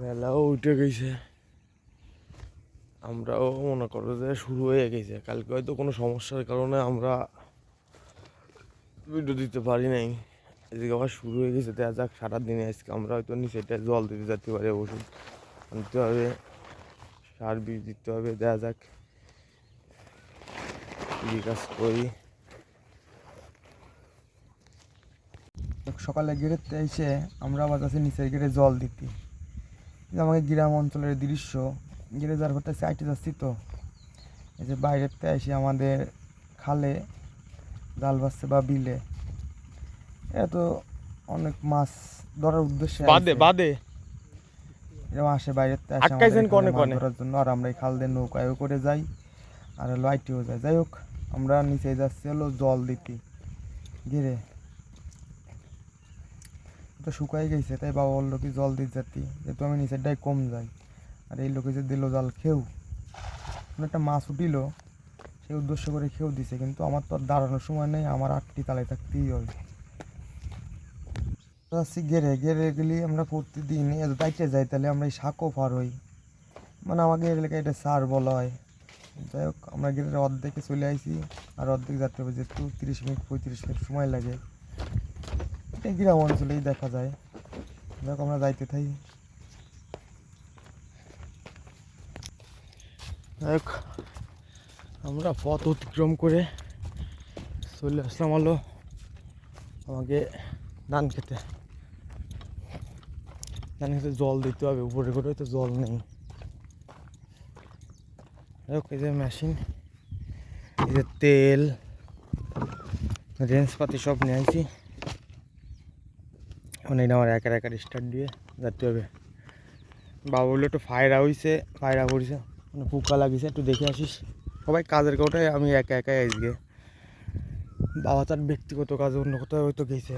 বেলাও উঠে গেছে। আমরাও মনে করো যে শুরু হয়ে গেছে। কালকে হয়তো কোনো সমস্যার কারণে আমরা ভিডিও দিতে পারি নাই। এদিকে আবার শুরু হয়ে গেছে। দেখা যাক, সারাদিনে আজকে আমরা হয়তো নিচেটা জল দিতে যেতে পারি ওষুধ আনতে হবে, সার বীজ দিতে হবে, দেখা যাক। কাজ করি। সকালে গেটেতে এসে আমরা আবার কাছে নিচের গেটে জল দিতি। আমাকে গ্রাম অঞ্চলের দৃশ্য যার করতে সাইটে যাচ্ছি তো এই যে বাইরের থেকে এসে আমাদের খালে জাল বাসছে বা বিলে। এরা তো অনেক মাছ ধরার উদ্দেশ্যে বাদে বাদে এরকম আসে বাইরের? ধরার জন্য। আর আমরা এই খাল দিয়ে নৌকায়ও করে যাই আর লাইটেও যাই। যাই হোক আমরা নিচে যাচ্ছি হলো জল দিতে। ঘিরে তো শুকাই গেছে, তাই বাবা বলল কি জল দিতে যাতি যেহেতু আমি নিচেরটাই কম যাই, আর এই লোকে যে দিল জল খেউ। একটা মাছ উঠিল সেই উদ্দেশ্য করে খেউ দিছে, কিন্তু আমার তো আর দাঁড়ানোর সময় নেই, আমার আটটি তালায় থাকতেই হবে যাচ্ছি গেরে গেরে গেলে আমরা প্রতিদিন দায়িত্বে যাই, তাহলে আমরা এই শাকও পার হই। মানে আমাকে এলাকায় এটা সার বলা হয়। যাই হোক, আমরা গেরের অর্ধেকে চলে আইছি, আর অর্ধেক যাত্রা যেহেতু তিরিশ মিনিট, পঁয়ত্রিশ মিনিট সময় লাগে। এটা গ্রাম অঞ্চলেই দেখা যায়। হোক আমরা যাইতে থাকি। আমরা পথ অতিক্রম করে চলে আসলাম হলো আমাকে ধান খেতে। ধান খেতে জল দিতে হবে, উপরে করে তো জল নেই। এই যে মেশিন, এই যে তেল, রেঞ্জপাতি সব নিয়ে আইছি। এখন এটা আমার একের একের স্টার্ট দিয়ে যেতে হবে। বাবা বলল, একটু ফায়রা হইছে, ফায়রা করছে মানে পোকা লাগিছে, একটু দেখে আসিস। সবাই কাজের কোটায় আমি একা একাই আজকে বাবা তার ব্যক্তিগত কাজে, অন্য কোথাও হয়তো গেছে।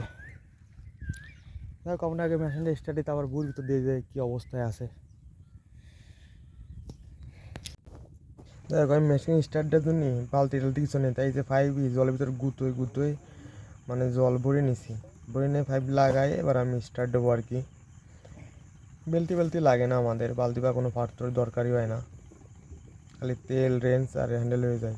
দেখ আমরা আগে মেশিনটা স্টার্টে তো আবার বুঝবি তো দিয়ে যায় কী অবস্থায় আছে। দেখ আমি মেশিন স্টার্টটা তো নি বালতি টালতি কিছু নেই, তাই যে ফাইভ জলের ভিতরে গুতোই গুতোই মানে জল ভরে নিছি। ভরে নিয়ে ফাইভ লাগাই, এবার আমি স্টার্ট দেবো আর কি। বেলতি বেলতি লাগে না আমাদের, বালতি বা কোনো পাত্র দরকারই হয় না। খালি তেল, রেঞ্জ আর হ্যান্ডেল হয়ে যায়।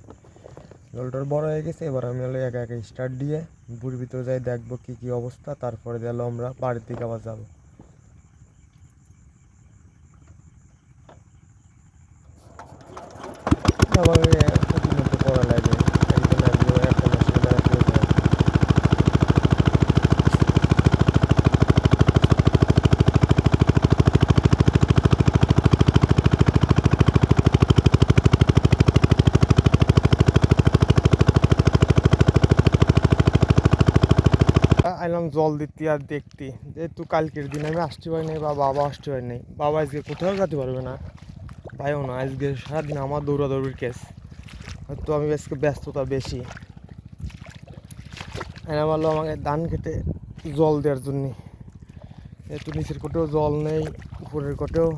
জলটার বড় হয়ে গেছে, এবার আমি হলো একা একা স্টার্ট দিয়ে, বুড়ির ভিতরে যাই, দেখব কী কী অবস্থা, তারপরে গেল আমরা বাড়ির দিকে আবার যাব আবার প্রতি মতো করা লাগে একজন একজন একটা মাসের বেলা করে দেয় আইলাম জল দিতে আর দেখতে। যেহেতু কালকের দিন আমি আসতে পারি নাই বা বাবা আসতে পারি নাই। বাবা আজকে কোথাও যেতে পারবে না। ভাইও না, আজকে সারাদিন আমার দৌড়াদৌড়ির কেস হয়তো আমি আজকে ব্যস্ততা বেশি। এরা বলল আমাকে ধান খেতে জল দেওয়ার জন্য। যেহেতু নিচের কোটেও জল নেই, উপরের কোটেও।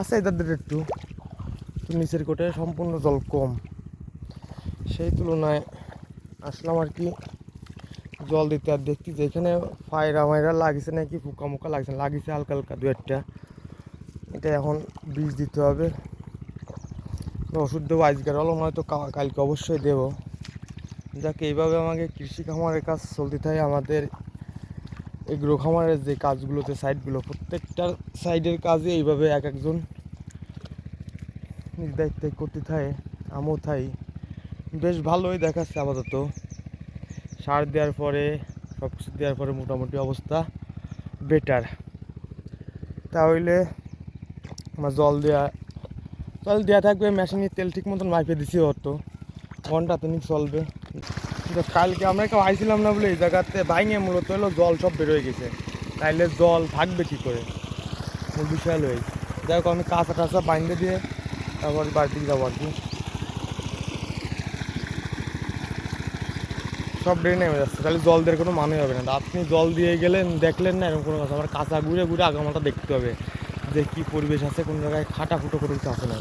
আছে তাদের একটু তো নিচের কোটে সম্পূর্ণ জল কম। সেই তুলনায় আসলাম আর কি জল দিতে আর দেখছি যে এখানে ফায়রা মায়রা লাগিছে নাকি পোকা মোকা লাগছে। লাগিছে হালকা হালকা দু একটা। এটা এখন বীজ দিতে হবে। ওষুধ দেবো আজকের হলো হয়তো কালকে অবশ্যই দেবো। যাকে, এইভাবে আমাকে কৃষি খামারের কাজ চলতে থাকে। আমাদের এগ্রো খামারের যে কাজগুলোতে, সাইডগুলো প্রত্যেকটার সাইডের কাজে এইভাবে এক একজন নিজ দায়িত্বে করতে থাকে। আমিও থাই বেশ ভালোই দেখাচ্ছে আপাতত। সার দেওয়ার পরে, সব কিছু দেওয়ার পরে মোটামুটি অবস্থা বেটার তাহলে আমার জল দেওয়া জল দেওয়া থাকবে মেশিনের তেল ঠিক মতন মাইপে দিছি হতো ঘণ্টা তিনিক চলবে। কিন্তু কালকে আমরা কেউ আইছিলাম না বলে এই জায়গাতে ভাঙে মূলত হলো জল সব বেরোয় গেছে। তাইলে জল থাকবে কী করে? মূল বিষয় হলো যাই হোক, আমি কাঁচা টাচা বাইন্দে দিয়ে তারপর বাড়িতে যাব আর কি। সব ড্রেনে নেমে যাচ্ছে। তাহলে জল দেওয়ার কোনো মানে হবে না। আপনি জল দিয়ে গেলেন, দেখলেন না এরকম কোনো কথা। আমার কাঁচা ঘুরে ঘুরে আগামাটা দেখতে হবে যে কী পরিবেশ আছে, কোন জায়গায় খাটা ফুটো করে আছে না।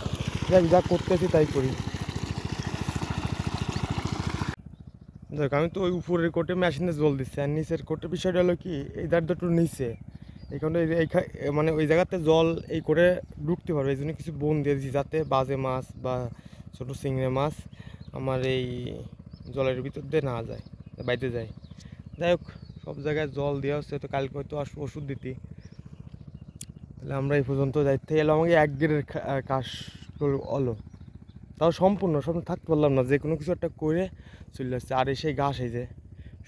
যাক, যা করতেছি তাই করি। দেখ, আমি তো ওই উপরের কোটে মেশিনে জল দিচ্ছি। আর নিচের কোটে বিষয়টা হলো কি, এই দাঁড় একটু নিচে। এই- এইখা- এ মানে ওই জায়গাতে জল এই করে ঢুকতে পারবে। এই জন্য কিছু বন দিয়ে দিয়েছি যাতে বাজে মাছ বা ছোটো চিংড়ি মাছ আমার এই জলের ভিতর দিয়ে না যায়। বাইতে যায়। যাই হোক, সব জায়গায় জল দেওয়া হচ্ছে, তো কালকে হয়তো ওষুধ দিতে। তাহলে আমরা এই পর্যন্ত যাইতে এলো, আমাকে এক গেটের কাশ অলো তাও সম্পূর্ণ, সব থাকতে পারলাম না, যে কোনো কিছু একটা করে চলে যাচ্ছে আর সেই ঘাস এই যে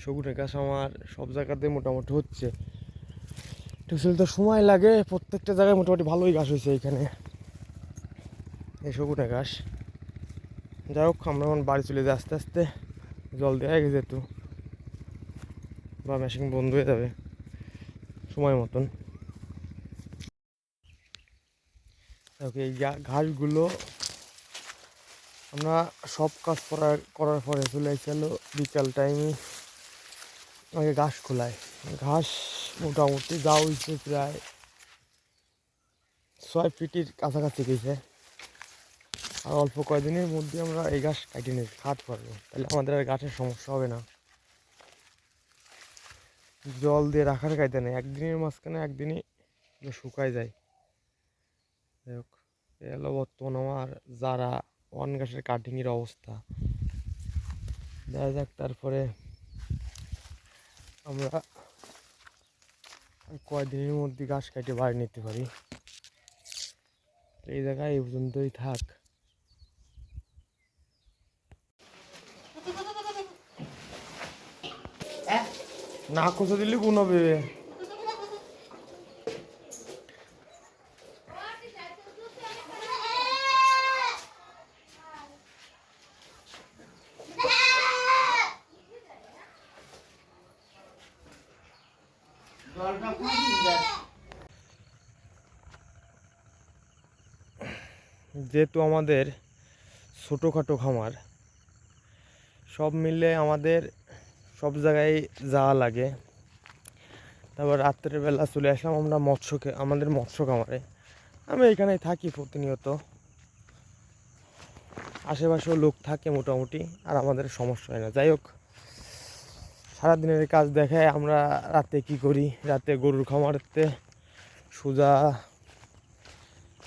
সগুনের ঘাস আমার সব জায়গাতে মোটামুটি হচ্ছে। টিউশন তো সময় লাগে, প্রত্যেকটা জায়গায় মোটামুটি ভালোই ঘাস হয়েছে এখানে। এই সগুনে ঘাস। যাই হোক, আমরা এখন বাড়ি চলে যাই আস্তে আস্তে। জল দেওয়া গেছে একটু বা মেশিন বন্ধ হয়ে যাবে। সময় মতন। ওকে এই ঘাসগুলো আমরা সব কাজ করার করার পরে চলে এসেছিল বিকাল টাইমে আমাকে ঘাস খোলায়। ঘাস মোটামুটি যা হয়েছে প্রায় ছয় ফিটের কাছাকাছি গেছে। আর অল্প কয়েকদিনের মধ্যে আমরা এই ঘাস কাটিয়ে নিয়ে খাট পারব তাহলে আমাদের আর গাছের সমস্যা হবে না। জল দিয়ে রাখার কায়দা নেই। একদিনের মাঝখানে একদিনই শুকায় যায়। যাই হোক এলো বর্তমান আমার যারা ওয়ান গাছের কাটিংয়ের অবস্থা। দেখা যাক তারপরে আমরা কয়দিনের মধ্যে গাছ কেটে বাড়ি নিতে পারি। এই জায়গায় এই পর্যন্তই থাক। না কষে দিলে গুণ যেহেতু আমাদের ছোটোখাটো খামার সব মিলে আমাদের সব জায়গায় যাওয়া লাগে। তারপর রাত্রেবেলা চলে আসলাম আমরা মৎস্যকে আমাদের মৎস্য কামারে আমি এখানেই থাকি প্রতিনিয়ত। আশেপাশেও লোক থাকে মোটামুটি, আর আমাদের সমস্যা হয় না। যাই হোক, সারাদিনের কাজ দেখায় আমরা রাতে কি করি। রাতে গরুর খামারতে সোজা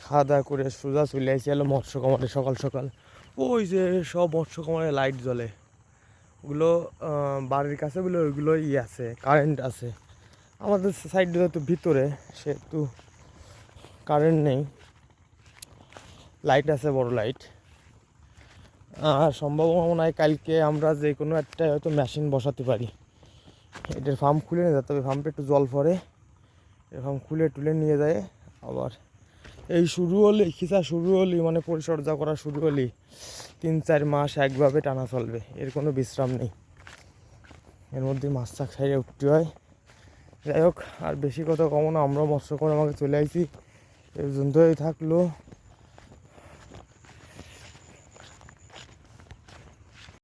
খাওয়া দাওয়া করে সোজা চলে আসি এলো মৎস্য কামারে সকাল সকাল। ওই যে সব মৎস্য কামারে লাইট জ্বলে। ওগুলো বাড়ির কাছে বলে ওইগুলো ই আছে কারেন্ট আছে। আমাদের সাইডটা তো ভিতরে, সেহেতু কারেন্ট নেই। লাইট আছে, বড় লাইট আর সম্ভাবনা হয় কালকে আমরা যে কোনো একটা হয়তো মেশিন বসাতে পারি। এটার ফার্ম খুলে নিয়ে যেতে হবে ফার্মটা একটু জল এই ফার্ম খুলে টুলে নিয়ে যায়, আবার এই শুরু হলে খিচা শুরু হলে মানে পরিচর্যা করা শুরু হলেই। তিন চার মাস একভাবে টানা চলবে, এর কোনো বিশ্রাম নেই। এর মধ্যে মাছ চাক সাইডে উঠতে হয়। যাই হোক, আর বেশি কথা কমো না আমরা মৎস্য করে আমাকে চলে আইছি। এই পর্যন্তই থাকল।